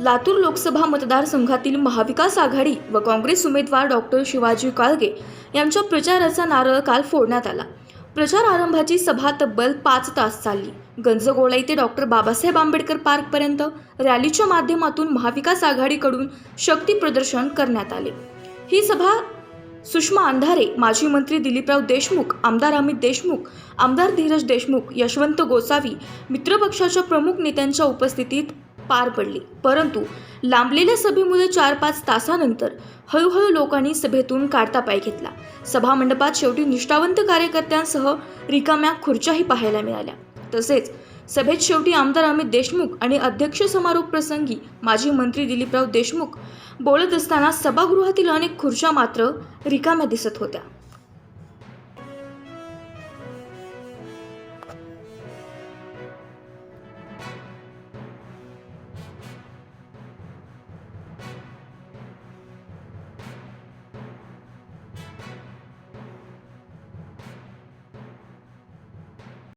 लातूर लोकसभा मतदारसंघातील महाविकास आघाडी व काँग्रेस उमेदवार डॉक्टर शिवाजी काळगे यांच्या प्रचाराचा नारळ काल फोडण्यात आला. प्रचार आरंभाची सभा तब्बल पाच तास चालली. गंजगोळाई ते डॉक्टर बाबासाहेब आंबेडकर पार्कपर्यंत रॅलीच्या माध्यमातून महाविकास आघाडीकडून शक्ती प्रदर्शन करण्यात आले. ही सभा सुषमा अंधारे माजी मंत्री दिलीपराव देशमुख आमदार अमित देशमुख आमदार धीरज देशमुख यशवंत गोसावी मित्रपक्षाच्या प्रमुख नेत्यांच्या उपस्थितीत पार पडली. परंतु लांबलेल्या सभेमुळे चार पाच तासानंतर हळूहळू लोकांनी सभेतून काढता पाय घेतला. सभा मंडपात शेवटी निष्ठावंत कार्यकर्त्यांसह रिकाम्या खुर्च्याही पाहायला मिळाल्या. तसेच सभेत शेवटी आमदार अमित देशमुख आणि अध्यक्ष समारोप प्रसंगी माजी मंत्री दिलीपराव देशमुख बोलत असताना सभागृहातील अनेक खुर्च्या मात्र रिकाम्या दिसत होत्या.